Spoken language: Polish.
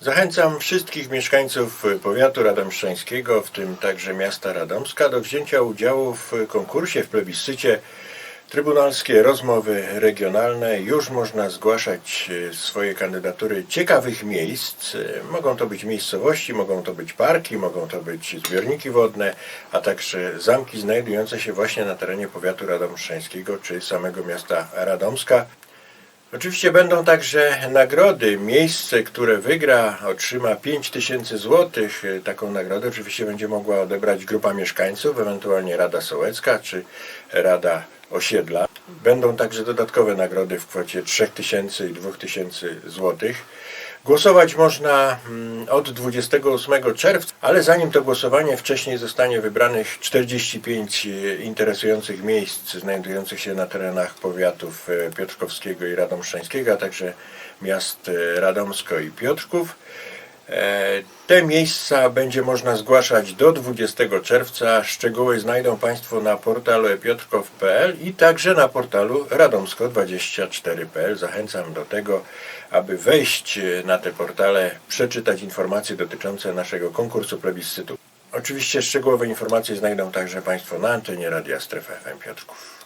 Zachęcam wszystkich mieszkańców powiatu radomszczańskiego, w tym także miasta Radomska, do wzięcia udziału w konkursie, w plebiscycie Trybunalskie Rozmowy Regionalne. Już można zgłaszać e, swoje kandydatury ciekawych miejsc. E, Mogą to być miejscowości, mogą to być parki, mogą to być zbiorniki wodne, a także zamki znajdujące się właśnie na terenie powiatu radomszczańskiego czy samego miasta Radomska. Oczywiście będą także nagrody. Miejsce, które wygra, otrzyma 5000 zł. Taką nagrodę oczywiście będzie mogła odebrać grupa mieszkańców, ewentualnie Rada Sołecka czy Rada Osiedla. Będą także dodatkowe nagrody w kwocie 3000 i 2000 zł. Głosować można mm, od 28 czerwca, ale zanim to głosowanie wcześniej zostanie wybranych 45 e, interesujących miejsc znajdujących się na terenach powiatów e, piotrkowskiego i radomszczańskiego, a także miast e, Radomsko i Piotrków. E, Te miejsca będzie można zgłaszać do 20 czerwca. Szczegóły znajdą Państwo na portalu epiotrkow.pl i także na portalu radomsko24.pl. Zachęcam do tego, aby wejść e, na te portale, przeczytać informacje dotyczące naszego konkursu plebiscytu. Oczywiście szczegółowe informacje znajdą także Państwo na antenie Radia Strefa FM Piotrków.